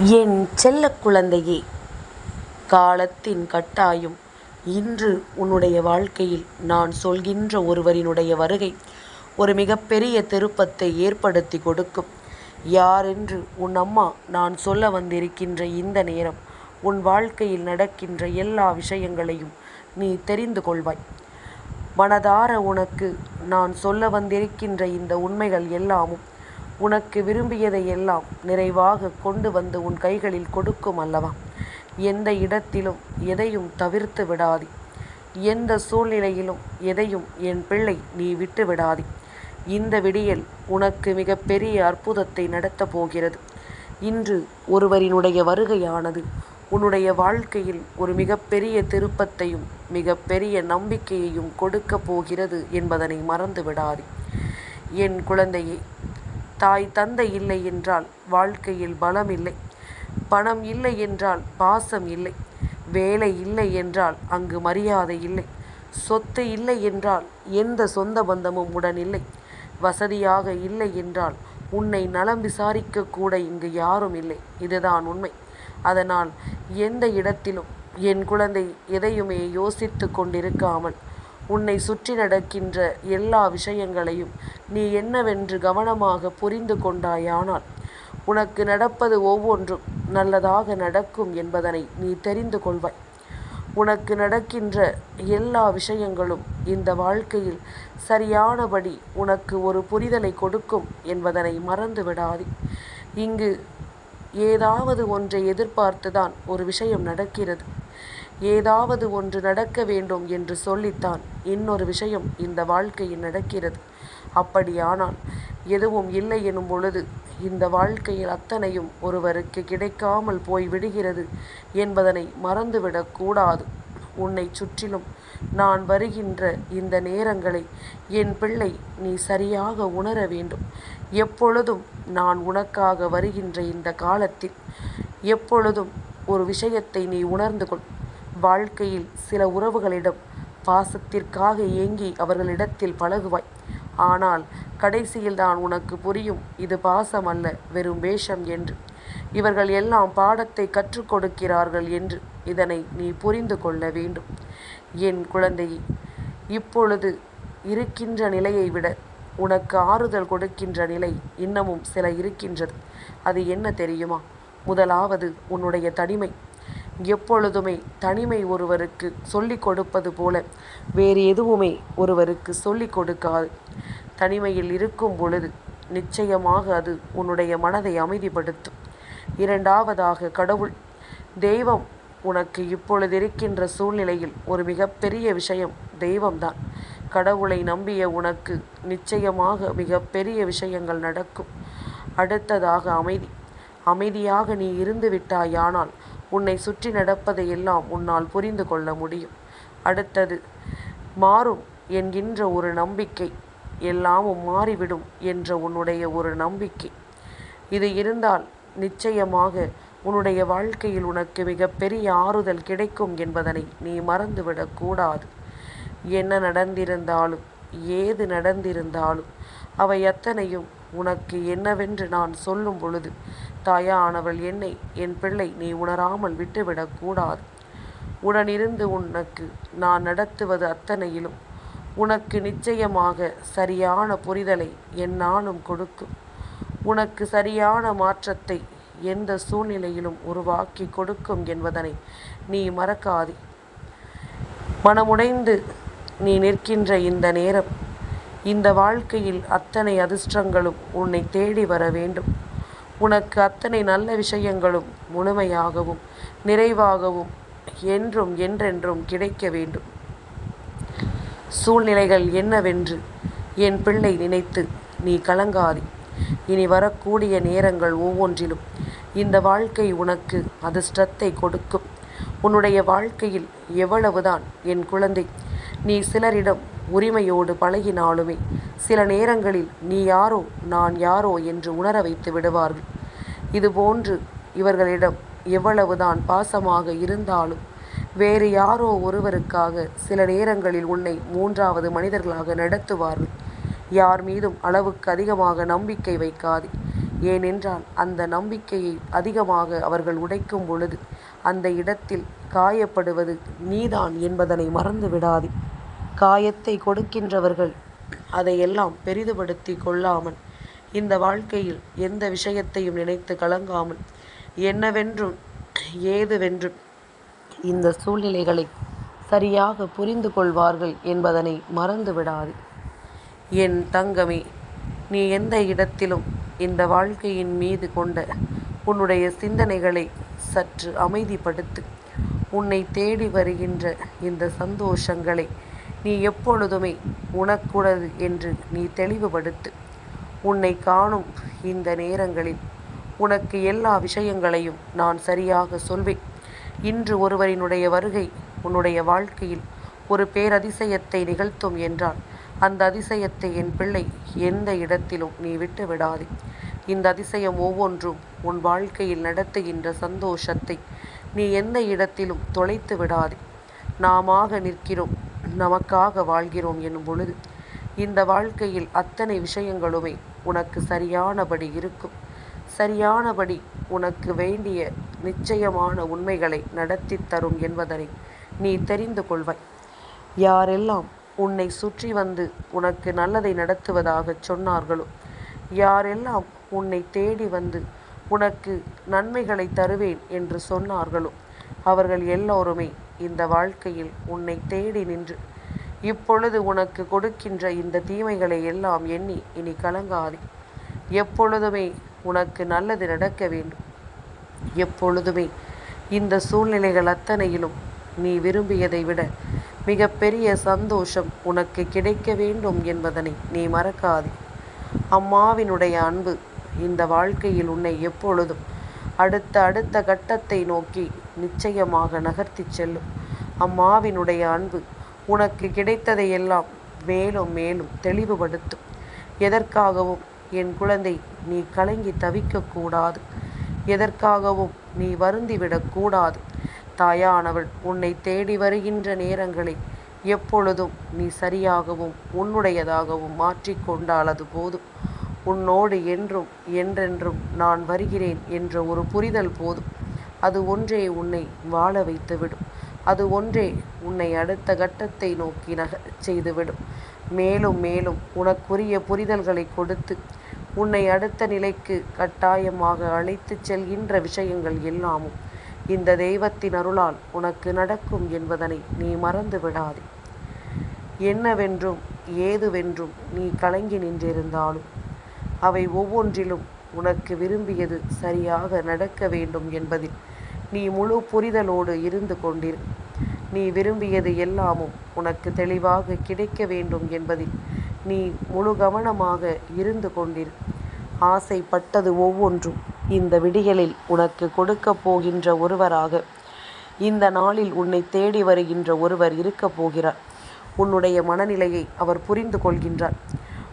என் செல்ல குழந்தையே காலத்தின் கட்டாயம். இன்று உன்னுடைய வாழ்க்கையில் நான் சொல்கின்ற ஒருவரினுடைய வருகை ஒரு மிகப்பெரிய திருப்பத்தை ஏற்படுத்தி கொடுக்கும். யாரென்று உன் அம்மா நான் சொல்ல வந்திருக்கின்ற இந்த நேரம் உன் வாழ்க்கையில் நடக்கின்ற எல்லா விஷயங்களையும் நீ தெரிந்து கொள்வாய். மனதார உனக்கு நான் சொல்ல வந்திருக்கின்ற இந்த உண்மைகள் எல்லாமும் உனக்கு விரும்பியதை எல்லாம் நிறைவாக கொண்டு வந்து உன் கைகளில் கொடுக்கும் அல்லவா? எந்த இடத்திலும் எதையும் தவிர்த்து விடாதி. எந்த சூழ்நிலையிலும் எதையும் என் பிள்ளை நீ விட்டு விடாதி. இந்த விடியல் உனக்கு மிகப்பெரிய அற்புதத்தை நடத்தப் போகிறது. இன்று ஒருவரினுடைய வருகையானது உன்னுடைய வாழ்க்கையில் ஒரு மிகப்பெரிய திருப்பத்தையும் மிகப்பெரிய நம்பிக்கையையும் கொடுக்கப் போகிறது என்பதனை மறந்து விடாதே. என் குழந்தையே தாய் தந்தை இல்லை என்றால் வாழ்க்கையில் பலம் இல்லை. பணம் இல்லை என்றால் பாசம் இல்லை. வேலை இல்லை என்றால் அங்கு மரியாதை இல்லை. சொத்து இல்லை என்றால் எந்த சொந்த பந்தமும் உடன் இல்லை. வசதியாக இல்லை என்றால் உன்னை நலம் விசாரிக்க கூட இங்கு யாரும் இல்லை. இதுதான் உண்மை. அதனால் எந்த இடத்திலும் என் குழந்தை எதையுமே யோசித்து கொண்டிருக்காமல் உன்னை சுற்றி நடக்கின்ற எல்லா விஷயங்களையும் நீ என்னவென்று கவனமாக புரிந்து கொண்டாயானால் உனக்கு நடப்பது ஒவ்வொன்றும் நல்லதாக நடக்கும் என்பதனை நீ தெரிந்து கொள்வாய். உனக்கு நடக்கின்ற எல்லா விஷயங்களும் இந்த வாழ்க்கையில் சரியானபடி உனக்கு ஒரு புரிதலை கொடுக்கும் என்பதனை மறந்து விடாதே. இங்கு ஏதாவது ஒன்றை எதிர்பார்த்துதான் ஒரு விஷயம் நடக்கிறது. ஏதாவது ஒன்று நடக்க வேண்டும் என்று சொல்லித்தான். இன்னொரு விஷயம் இந்த வாழ்க்கையில் நடக்கிறது. அப்படியானால் எதுவும் இல்லை எனும் பொழுது இந்த வாழ்க்கையில் அத்தனையும் ஒருவருக்கு கிடைக்காமல் போய் விடுகிறது என்பதனை மறந்துவிடக்கூடாது உன்னை சுற்றிலும் நான் வருகின்ற இந்த நேரங்களை என் பிள்ளை நீ சரியாக உணர வேண்டும். எப்பொழுதும் நான் உனக்காக வருகின்ற இந்த காலத்தில் எப்பொழுதும் ஒரு விஷயத்தை நீ உணர்ந்து கொள். வாழ்க்கையில் சில உறவுகளிடம் பாசத்திற்காக ஏங்கி அவர்களிடத்தில் பழகுவாய். ஆனால் கடைசியில் தான் உனக்கு புரியும் இது பாசம் அல்ல வெறும் வேஷம் என்று. இவர்கள் எல்லாம் பாடத்தை கற்றுக் கொடுக்கிறார்கள் என்று இதனை நீ புரிந்து கொள்ள வேண்டும். என் குழந்தையே இப்பொழுது இருக்கின்ற நிலையை விட உனக்கு ஆறுதல் கொடுக்கின்ற நிலை இன்னமும் சில இருக்கின்றது. அது என்ன தெரியுமா? முதலாவது உன்னுடைய தனிமை. எப்பொழுதுமே தனிமை ஒருவருக்கு சொல்லிக் கொடுப்பது போல வேறு எதுவுமே ஒருவருக்கு சொல்லிக் கொடுக்காது. தனிமையில் இருக்கும் பொழுது நிச்சயமாக அது உன்னுடைய மனதை அமைதிப்படுத்தும். இரண்டாவதாக கடவுள் தெய்வம் உனக்கு இப்பொழுது இருக்கின்ற சூழ்நிலையில் ஒரு மிகப்பெரிய விஷயம் தெய்வம்தான். கடவுளை நம்பிய உனக்கு நிச்சயமாக மிகப்பெரிய விஷயங்கள் நடக்கும். அடுத்ததாக அமைதி. அமைதியாக நீ இருந்து விட்டாயானால் உன்னை சுற்றி நடப்பதை எல்லாம் உன்னால் புரிந்து கொள்ள முடியும். அடுத்தது மாறும் என்கின்ற ஒரு நம்பிக்கை எல்லாமும் மாறிவிடும் என்ற உன்னுடைய ஒரு நம்பிக்கை. இது இருந்தால் நிச்சயமாக உன்னுடைய வாழ்க்கையில் உனக்கு மிகப்பெரிய ஆறுதல் கிடைக்கும் என்பதனை நீ மறந்துவிடக்கூடாது என்ன நடந்திருந்தாலும் ஏது நடந்திருந்தாலும் அவை அத்தனையும் உனக்கு என்னவென்று நான் சொல்லும் பொழுது தாயானவள் என்னை என் பிள்ளை நீ உணராமல் விட்டுவிடக்கூடாது உடனிருந்து உனக்கு நான் நடத்துவது அத்தனையிலும் உனக்கு நிச்சயமாக சரியான புரிதலை என்னாலும் கொடுக்கும். உனக்கு சரியான மாற்றத்தை எந்த சூழ்நிலையிலும் உருவாக்கி கொடுக்கும் என்பதனை நீ மறக்காதே. மனமுடைந்து நீ நிற்கின்ற இந்த நேரம் இந்த வாழ்க்கையில் அத்தனை அதிர்ஷ்டங்களும் உன்னை தேடி வர வேண்டும். உனக்கு அத்தனை நல்ல விஷயங்களும் முழுமையாகவும் நிறைவாகவும் என்றும் என்றென்றும் கிடைக்க வேண்டும். சூழ்நிலைகள் என்னவென்று என் பிள்ளை நினைத்து நீ கலங்காதே. இனி வரக்கூடிய நேரங்கள் ஒவ்வொன்றிலும் இந்த வாழ்க்கை உனக்கு அதிர்ஷ்டத்தை கொடுக்கும். உன்னுடைய வாழ்க்கையில் எவ்வளவுதான் என் குழந்தை நீ சிலரிடம் உரிமையோடு பழகினாலுமே சில நேரங்களில் நீ யாரோ நான் யாரோ என்று உணர வைத்து விடுவார்கள். இதுபோன்று இவர்களிடம் எவ்வளவுதான் பாசமாக இருந்தாலும் வேறு யாரோ ஒருவருக்காக சில நேரங்களில் உன்னை மூன்றாவது மனிதர்களாக நடத்துவார்கள். யார் மீதும் அளவுக்கு அதிகமாக நம்பிக்கை வைக்காதே. ஏனென்றால் அந்த நம்பிக்கையை அதிகமாக அவர்கள் உடைக்கும் பொழுது அந்த இடத்தில் காயப்படுவது நீதான் என்பதனை மறந்து விடாதே. காயத்தை கொடுக்கின்றவர்கள் அதையெல்லாம் பெரிதுபடுத்தி கொள்ளாமல் இந்த வாழ்க்கையில் எந்த விஷயத்தையும் நினைத்து கலங்காமல் என்னவென்றும் ஏதுவென்றும் இந்த சூழ்நிலைகளை சரியாக புரிந்து கொள்வார்கள் என்பதனை மறந்து விடாது. என் தங்கமே நீ எந்த இடத்திலும் இந்த வாழ்க்கையின் மீது கொண்ட உன்னுடைய சிந்தனைகளை சற்று அமைதிப்படுத்து. உன்னை தேடி வருகின்ற இந்த சந்தோஷங்களை நீ எப்பொழுதுமே உனக்குடது என்று நீ தெளிவுபடுத்து. உன்னை காணும் இந்த நேரங்களில் உனக்கு எல்லா விஷயங்களையும் நான் சரியாக சொல்வேன். இன்று ஒருவரினுடைய வருகை உன்னுடைய வாழ்க்கையில் ஒரு பேரதிசயத்தை நிகழ்த்தும் என்றால் அந்த அதிசயத்தை என் பிள்ளை எந்த இடத்திலும் நீ விட்டு விடாதே. இந்த அதிசயம் ஒவ்வொன்றும் உன் வாழ்க்கையில் நடத்துகின்ற சந்தோஷத்தை நீ எந்த இடத்திலும் தொலைத்து விடாதே. நாமாக நிற்கிறோம் நமக்காக வாழ்கிறோம் எனும் பொழுது இந்த வாழ்க்கையில் அத்தனை விஷயங்களுமே உனக்கு சரியானபடி இருக்கும். சரியானபடி உனக்கு வேண்டிய நிச்சயமான உண்மைகளை நடத்தி தரும் என்பதனை நீ தெரிந்து கொள்வாய். யாரெல்லாம் உன்னை சுற்றி வந்து உனக்கு நல்லதை நடத்துவதாகச் சொன்னார்களோ யாரெல்லாம் உன்னை தேடி வந்து உனக்கு நன்மைகளை தருவேன் என்று சொன்னார்களோ அவர்கள் எல்லோருமே இந்த வாழ்க்கையில் உன்னை தேடி நின்று இப்பொழுது உனக்கு கொடுக்கின்ற இந்த தீமைகளை எல்லாம் எண்ணி இனி கலங்காதே. எப்பொழுதுமே உனக்கு நல்லது நடக்க வேண்டும். எப்பொழுதுமே இந்த சூழ்நிலைகள் அத்தனையிலும் நீ விரும்பியதை விட மிகப்பெரிய சந்தோஷம் உனக்கு கிடைக்க வேண்டும் என்பதனை நீ மறக்காதே. அம்மாவினுடைய அன்பு இந்த வாழ்க்கையில் உன்னை எப்பொழுதும் அடுத்த அடுத்த கட்டத்தை நோக்கி நிச்சயமாக நகர்த்தி செல்லும். அம்மாவினுடைய அன்பு உனக்கு கிடைத்ததையெல்லாம் மேலும் மேலும் தெளிவுபடுத்தும் எதற்காகவும் என் குழந்தை நீ கலங்கி தவிக்கக்கூடாது எதற்காகவும் நீ வருந்திவிடக்கூடாது தாயானவள் உன்னை தேடி வருகின்ற நேரங்களை எப்பொழுதும் நீ சரியாகவும் உன்னுடையதாகவும் மாற்றிக்கொண்டால் அது போதும் உன்னோடு என்றும் என்றென்றும் நான் வருகிறேன் என்ற ஒரு புரிதல் போதும். அது ஒன்றே உன்னை வாழ வைத்துவிடும். அது ஒன்றே உன்னை அடுத்த கட்டத்தை நோக்கி நக செய்துவிடும். மேலும் மேலும் உனக்குரிய புரிதல்களை கொடுத்து உன்னை அடுத்த நிலைக்கு கட்டாயமாக அழைத்துச் செல்கின்ற விஷயங்கள் எல்லாமும் இந்த தெய்வத்தின் அருளால் உனக்கு நடக்கும் என்பதனை நீ மறந்து விடாதே. என்னவென்றும் ஏதுவென்றும் நீ கலங்கி நின்றிருந்தாலும் அவை ஒவ்வொன்றிலும் உனக்கு விரும்பியது சரியாக நடக்க வேண்டும் என்பதில் நீ முழு புரிதலோடு இருந்து கொண்டிரு. நீ விரும்பியது எல்லாமும் உனக்கு தெளிவாக கிடைக்க வேண்டும் என்பதில் நீ முழு கவனமாக இருந்து கொண்டிரு. ஆசைப்பட்டது ஒவ்வொன்றும் இந்த விடியலில் உனக்கு கொடுக்கப் போகின்ற ஒருவராக. இந்த நாளில் உன்னை தேடி வருகின்ற ஒருவர் இருக்கப் போகிறார். உன்னுடைய மனநிலையை அவர் புரிந்து கொள்கின்றார்.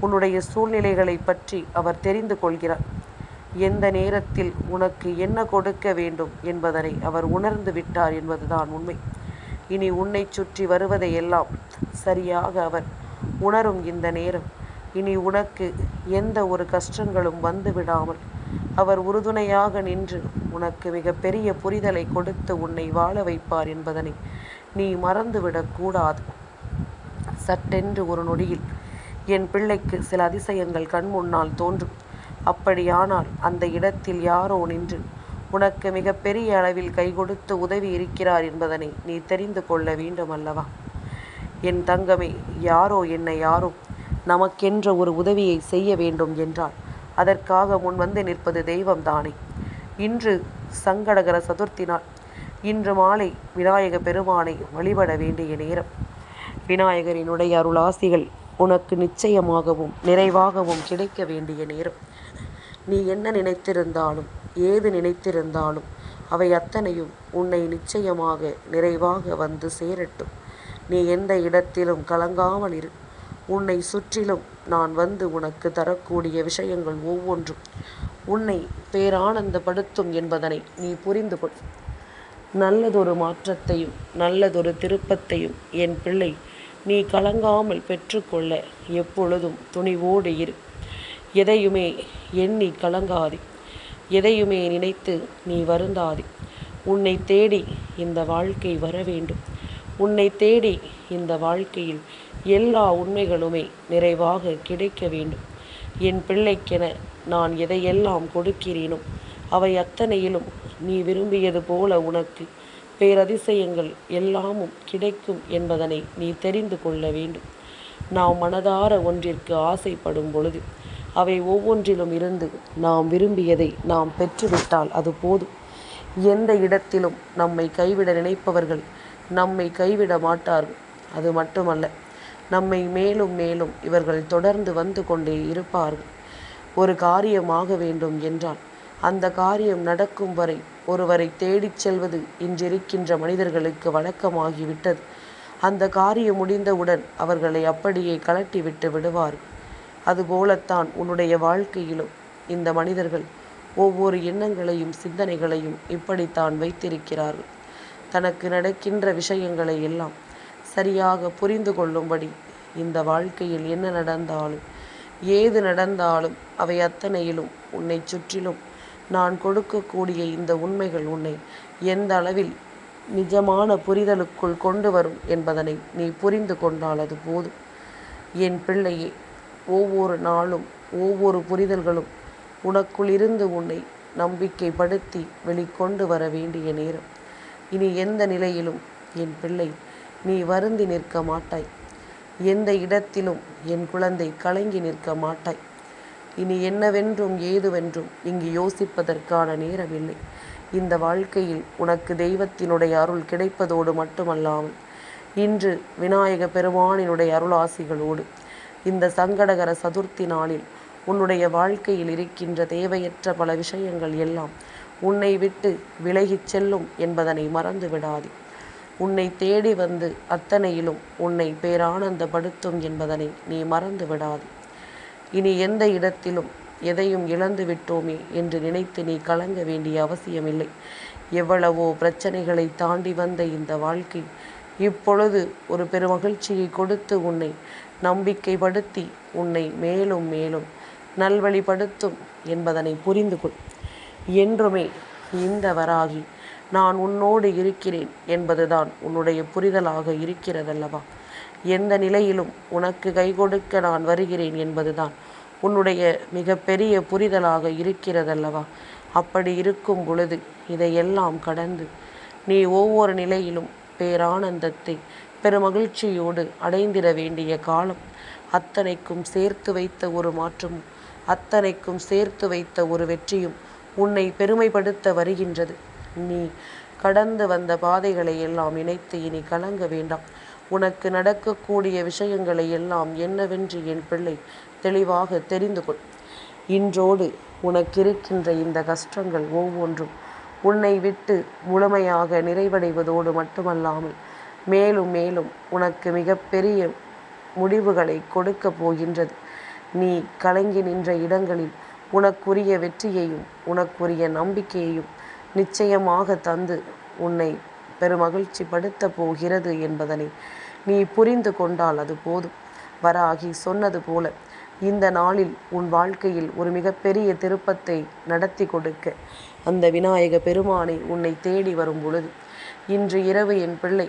உன்னுடைய சூழ்நிலைகளை பற்றி அவர் தெரிந்து கொள்கிறார். எந்த நேரத்தில் உனக்கு என்ன கொடுக்க வேண்டும் என்பதனை அவர் உணர்ந்து விட்டார் என்பதுதான் உண்மை. இனி உன்னை சுற்றி வருவதையெல்லாம் சரியாக அவர் உணரும் இந்த நேரம். இனி உனக்கு எந்த ஒரு கஷ்டங்களும் வந்து விடாமல் அவர் உறுதுணையாக நின்று உனக்கு மிக பெரிய புரிதலை கொடுத்து உன்னை வாழ வைப்பார் என்பதனை நீ மறந்துவிடக்கூடாது சட்டென்று ஒரு நொடியில் என் பிள்ளைக்கு சில அதிசயங்கள் கண் முன்னால் தோன்றும். அப்படியானால் அந்த இடத்தில் யாரோ நின்று உனக்கு மிக பெரிய அளவில் கை கொடுத்து உதவி இருக்கிறார் என்பதனை நீ தெரிந்து கொள்ள வேண்டும் அல்லவா? என் தங்கமே யாரோ என்னை யாரோ நமக்கென்ற ஒரு உதவியை செய்ய வேண்டும் என்றால் அதற்காக முன் வந்து நிற்பது தெய்வம்தானே இன்று சங்கடகர சதுர்த்தி நாள். இன்று மாலை விநாயக பெருமானை வழிபட வேண்டிய நேரம். விநாயகரினுடைய அருளாசிகள் உனக்கு நிச்சயமாகவும் நிறைவாகவும் கிடைக்க வேண்டிய நேரம். நீ என்ன நினைத்திருந்தாலும் ஏது நினைத்திருந்தாலும் அவை அத்தனையும் உன்னை நிச்சயமாக நிறைவாக வந்து சேரட்டும். நீ எந்த இடத்திலும் கலங்காமல் இரு. உன்னை சுற்றிலும் நான் வந்து உனக்கு தரக்கூடிய விஷயங்கள் ஒவ்வொன்றும் உன்னை பேரானந்தப்படுத்தும் என்பதனை நீ புரிந்து கொள். நல்லதொரு மாற்றத்தையும் நல்லதொரு திருப்பத்தையும் என் பிள்ளை நீ கலங்காமல் பெற்றுக்கொள்ள எப்பொழுதும் துணிவோடு இரு. எதையுமே எண்ணி கலங்காதே. எதையுமே நினைத்து நீ வருந்தாதே. உன்னை தேடி இந்த வாழ்க்கை வர வேண்டும். உன்னை தேடி இந்த வாழ்க்கையில் எல்லா உண்மைகளுமே நிறைவாக கிடைக்க வேண்டும். என் பிள்ளைக்கென நான் எதையெல்லாம் கொடுக்கிறேனோ அவை அத்தனையிலும் நீ விரும்பியது போல உனக்கு பேரதிசயங்கள் எல்லாமும் கிடைக்கும் என்பதனை நீ தெரிந்து கொள்ள வேண்டும். நாம் மனதார ஒன்றிற்கு ஆசைப்படும் பொழுது அவை ஒவ்வொன்றிலும் இருந்து நாம் விரும்பியதை நாம் பெற்றுவிட்டால் அது போதும். எந்த இடத்திலும் நம்மை கைவிட நினைப்பவர்கள் நம்மை கைவிட மாட்டார்கள். அது மட்டுமல்ல நம்மை மேலும் மேலும் இவர்கள் தொடர்ந்து வந்து கொண்டே இருப்பார்கள். ஒரு காரியமாக வேண்டும் என்றால் அந்த காரியம் நடக்கும் வரை ஒருவரை தேடிச் செல்வது இன்றிருக்கின்ற மனிதர்களுக்கு வழக்கமாகிவிட்டது. அந்த காரியம் முடிந்தவுடன் அவர்களை அப்படியே கலட்டிவிட்டு விடுவார்கள். அதுபோலத்தான் உன்னுடைய வாழ்க்கையிலும். இந்த மனிதர்கள் ஒவ்வொரு எண்ணங்களையும் சிந்தனைகளையும் இப்படித்தான் வைத்திருக்கிறார்கள். தனக்கு நடக்கின்ற விஷயங்களை எல்லாம் சரியாக புரிந்து கொள்ளும்படி இந்த வாழ்க்கையில் என்ன நடந்தாலும் ஏது நடந்தாலும் அவை அத்தனையிலும் உன்னை சுற்றிலும் நான் கொடுக்கக்கூடிய இந்த உண்மைகள் உன்னை எந்த அளவில் நிஜமான புரிதலுக்குள் கொண்டு வரும் என்பதனை நீ புரிந்து கொண்டால் அது போதும். என் பிள்ளையே ஒவ்வொரு நாளும் ஒவ்வொரு புரிதல்களும் உனக்குள்ளிருந்து உன்னை நம்பிக்கைப்படுத்தி வெளிக்கொண்டு வர வேண்டிய நேரம். இனி எந்த நிலையிலும் என் பிள்ளை நீ வருந்தி நிற்க மாட்டாய். எந்த இடத்திலும் என் குழந்தை கலங்கி நிற்க மாட்டாய். இனி என்னவென்றும் ஏதுவென்றும் இங்கு யோசிப்பதற்கான நேரமில்லை இந்த வாழ்க்கையில் உனக்கு தெய்வத்தினுடைய அருள் கிடைப்பதோடு மட்டுமல்லாமல் இன்று விநாயக பெருமானினுடைய அருளாசிகளோடு இந்த சங்கடகர சதுர்த்தி நாளில் உன்னுடைய வாழ்க்கையில் இருக்கின்ற தேவையற்ற பல விஷயங்கள் எல்லாம் உன்னை விட்டு விலகிச் செல்லும் என்பதனை மறந்து விடாதே. உன்னை தேடி வந்து அத்தனையிலும் உன்னை பேரானந்தப்படுத்தும் என்பதனை நீ மறந்து விடாதே. இனி எந்த இடத்திலும் எதையும் இழந்து விட்டோமே என்று நினைத்து நீ கலங்க வேண்டிய அவசியமில்லை. எவ்வளவோ பிரச்சனைகளை தாண்டி வந்த இந்த வாழ்க்கை இப்பொழுது ஒரு பெருமகிழ்ச்சியை கொடுத்து உன்னை நம்பிக்கைப்படுத்தி உன்னை மேலும் மேலும் நல்வழிப்படுத்தும் என்பதனை புரிந்து கொள். என்றுமே இந்த வராகி நான் உன்னோடு இருக்கிறேன் என்பதுதான் உன்னுடைய புரிதலாக இருக்கிறதல்லவா? எந்த நிலையிலும் உனக்கு கை கொடுக்க நான் வருகிறேன் என்பதுதான் உன்னுடைய மிகப்பெரிய புரிதலாக இருக்கிறதல்லவா? அப்படி இருக்கும் பொழுது இதையெல்லாம் கடந்து நீ ஒவ்வொரு நிலையிலும் பேரானந்தத்தை பெருமகிழ்ச்சியோடு அடைந்திட வேண்டிய காலம் அத்தனைக்கும் சேர்த்து வைத்த ஒரு மாற்றமும் அத்தனைக்கும் சேர்த்து வைத்த ஒரு வெற்றியும் உன்னை பெருமைப்படுத்த வருகின்றது. நீ கடந்து வந்த பாதைகளை எல்லாம் இணைத்து இனி கலங்க வேண்டாம். உனக்கு நடக்கக்கூடிய விஷயங்களை எல்லாம் என்னவென்று என் பிள்ளை தெளிவாக தெரிந்து கொள். இன்றோடு உனக்கிருக்கின்ற இந்த கஷ்டங்கள் ஒவ்வொன்றும் உன்னை விட்டு முழுமையாக நிறைவடைவதோடு மட்டுமல்லாமல் மேலும் மேலும் உனக்கு மிகப்பெரிய முடிவுகளை கொடுக்க போகின்றது. நீ கலங்கி நின்ற இடங்களில் உனக்குரிய வெற்றியையும் உனக்குரிய நம்பிக்கையையும் நிச்சயமாக தந்து உன்னை பெருமகிழ்ச்சி படுத்த போகிறது என்பதனை நீ புரிந்து கொண்டால் அது போதும். வராகி சொன்னது போல இந்த நாளில் உன் வாழ்க்கையில் ஒரு மிகப்பெரிய திருப்பத்தை நடத்தி கொடுக்க அந்த விநாயக பெருமானை உன்னை தேடி வரும் பொழுது இன்று இரவு என் பிள்ளை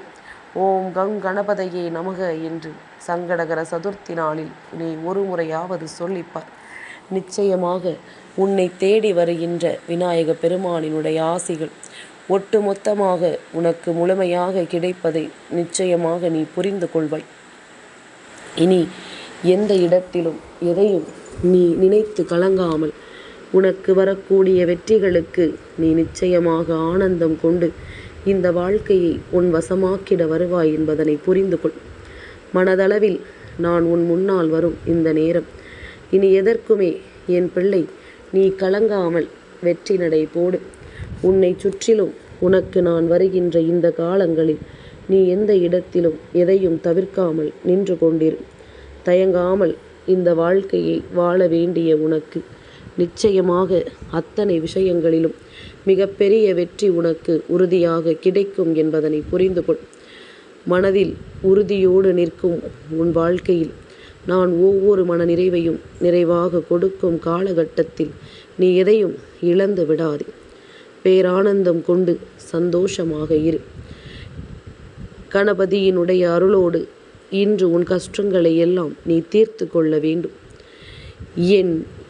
ஓம் கங் கணபதையே நமக என்று சங்கடகர சதுர்த்தி நாளில் நீ ஒரு முறையாவது சொல்லிப்பார். நிச்சயமாக உன்னை தேடி வருகின்ற விநாயக பெருமானினுடைய ஆசிகள் ஒட்டு மொத்தமாக உனக்கு முழுமையாக கிடைப்பதை நிச்சயமாக நீ புரிந்து கொள்வாய். இனி எந்த இடத்திலும் எதையும் நீ நினைத்து கலங்காமல் உனக்கு வரக்கூடிய வெற்றிகளுக்கு நீ நிச்சயமாக ஆனந்தம் கொண்டு இந்த வாழ்க்கையை உன் வசமாக்கிட வருவாய் என்பதனை புரிந்து கொள். மனதளவில் நான் உன் முன்னால் வரும் இந்த நேரம். இனி எதற்குமே என் பிள்ளை நீ கலங்காமல் வெற்றி நடை போடு. உன்னை சுற்றிலும் உனக்கு நான் வருகின்ற இந்த காலங்களில் நீ எந்த இடத்திலும் எதையும் தவிர்க்காமல் நின்று கொண்டிரு. தயங்காமல் இந்த வாழ்க்கையை வாழ வேண்டிய உனக்கு நிச்சயமாக அத்தனை விஷயங்களிலும் மிகப்பெரிய வெற்றி உனக்கு உறுதியாக கிடைக்கும் என்பதனை புரிந்து கொள். மனதில் உறுதியோடு நிற்கும் உன் வாழ்க்கையில் நான் ஒவ்வொரு மன நிறைவையும் நிறைவாக கொடுக்கும் காலகட்டத்தில் நீ எதையும் இழந்து விடாதே. பேரானந்தம் கொண்டு சந்தோஷமாக இரு. கணபதியினுடைய அருளோடு இன்று உன் கஷ்டங்களை எல்லாம் நீ தீர்த்து கொள்ள வேண்டும். என்